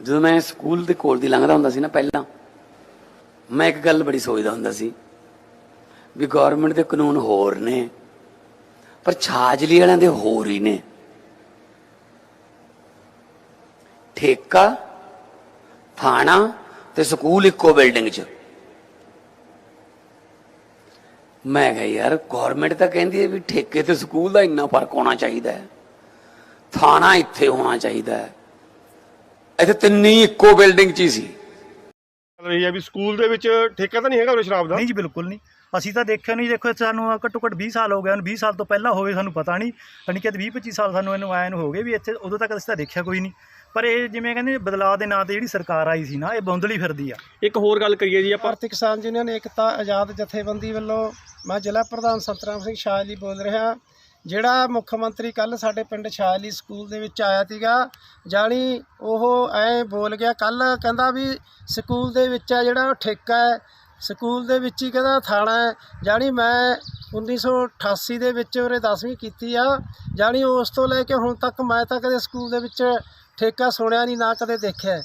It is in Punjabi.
ਜਦੋਂ ਮੈਂ ਸਕੂਲ ਦੇ ਕੋਲ ਦੀ ਲੰਘਦਾ ਹੁੰਦਾ ਸੀ ਨਾ ਪਹਿਲਾਂ, ਮੈਂ ਇੱਕ ਗੱਲ ਬੜੀ ਸੋਚਦਾ ਹੁੰਦਾ ਸੀ ਵੀ ਗਵਰਨਮੈਂਟ ਦੇ ਕਾਨੂੰਨ ਹੋਰ ਨੇ, ਪਰ ਛਾਜਲੀ ਵਾਲਿਆਂ ਦੇ ਹੋਰ ਹੀ ਨੇ। ਠੇਕਾ, ਥਾਣਾ ਤੇ ਸਕੂਲ ਇੱਕੋ ਬਿਲਡਿੰਗ 'ਚ। ਮੈਂ ਕਿਹਾ, ਯਾਰ ਗਵਰਨਮੈਂਟ ਤਾਂ ਕਹਿੰਦੀ ਹੈ ਵੀ ਠੇਕੇ ਤੇ ਸਕੂਲ ਦਾ ਇੰਨਾ ਫ਼ਰਕ ਹੋਣਾ ਚਾਹੀਦਾ ਹੈ। ਥਾਣਾ ਇੱਥੇ ਹੋਣਾ ਚਾਹੀਦਾ ਹੈ। ਇੱਥੇ ਤਿੰਨੇ ਇੱਕੋ ਬਿਲਡਿੰਗ 'ਚ ਹੀ ਸੀ। ਚੱਲ ਰਹੀ ਹੈ ਵੀ ਸਕੂਲ ਦੇ ਵਿੱਚ ਠੇਕਾ ਤਾਂ ਨਹੀਂ ਹੈਗਾ ਉਹ ਸ਼ਰਾਬ ਦਾ? ਨਹੀਂ ਜੀ ਬਿਲਕੁਲ ਨਹੀਂ। ਅਸੀਂ ਤਾਂ ਦੇਖਿਆ ਨਹੀਂ ਦੇਖੋ ਸਾਨੂੰ ਘੱਟੋ ਘੱਟ 20 ਸਾਲ ਹੋ ਗਏ ਹਨ। 20 ਸਾਲ ਤੋਂ ਪਹਿਲਾਂ ਹੋਵੇ ਸਾਨੂੰ ਪਤਾ ਨਹੀਂ। ਯਾਨੀ ਕਿ 20 25 ਸਾਲ ਸਾਨੂੰ ਇਹਨੂੰ ਆਇਆ ਨੂੰ ਹੋ ਗਏ ਵੀ ਇੱਥੇ ਉਦੋਂ ਤੱਕ ਅਸੀਂ ਤਾਂ ਦੇਖਿਆ ਕੋਈ ਨਹੀਂ। ਪਰ ਇਹ ਜਿਵੇਂ ਕਹਿੰਦੇ ਬਦਲਾਅ ਦੇ ਨਾਂ ਤੇ ਜਿਹੜੀ ਸਰਕਾਰ ਆਈ ਸੀ ਨਾ ਇਹ ਬੌਂਦਲੀ ਫਿਰਦੀ ਆ। ਇੱਕ ਹੋਰ ਗੱਲ ਕਰੀਏ ਜੀ ਆਪਾਂ। ਭਾਰਤੀ ਕਿਸਾਨ ਯੂਨੀਅਨ ਏਕਤਾ ਆਜ਼ਾਦ ਜਥੇਬੰਦੀ ਵੱਲੋਂ ਮੈਂ ਜ਼ਿਲ੍ਹਾ ਪ੍ਰਧਾਨ ਸਤਰਾਮ ਸਿੰਘ ਸ਼ਾਹਲੀ ਬੋਲ ਰਿਹਾ ਜਿਹੜਾ ਮੁੱਖ ਮੰਤਰੀ ਕੱਲ ਸਾਡੇ ਪਿੰਡ ਸ਼ਾਹਲੀ ਸਕੂਲ ਦੇ ਵਿੱਚ ਆਇਆ ਸੀਗਾ, ਜਾਣੀ ਉਹ ਐ ਬੋਲ ਗਿਆ ਕੱਲ ਕਹਿੰਦਾ ਵੀ ਸਕੂਲ ਦੇ ਵਿੱਚ ਆ ਜਿਹੜਾ ਉਹ ਠੇਕਾ ਹੈ, ਸਕੂਲ ਦੇ ਵਿੱਚ ਹੀ ਕਹਿੰਦਾ ਥਾਣਾ ਹੈ, ਜਾਣੀ ਮੈਂ 1988 ਦੇ ਵਿੱਚ ਉਹਨੇ 10ਵੀਂ ਕੀਤੀ ਆ, ਜਾਣੀ ਉਸ ਤੋਂ ਲੈ ਕੇ ਹੁਣ ਤੱਕ ਮੈਂ ਤਾਂ ਕਦੇ ਸਕੂਲ ਦੇ ਵਿੱਚ ਠੇਕਾ ਸੁਣਿਆ ਨਹੀਂ, ਨਾ ਕਦੇ ਦੇਖਿਆ।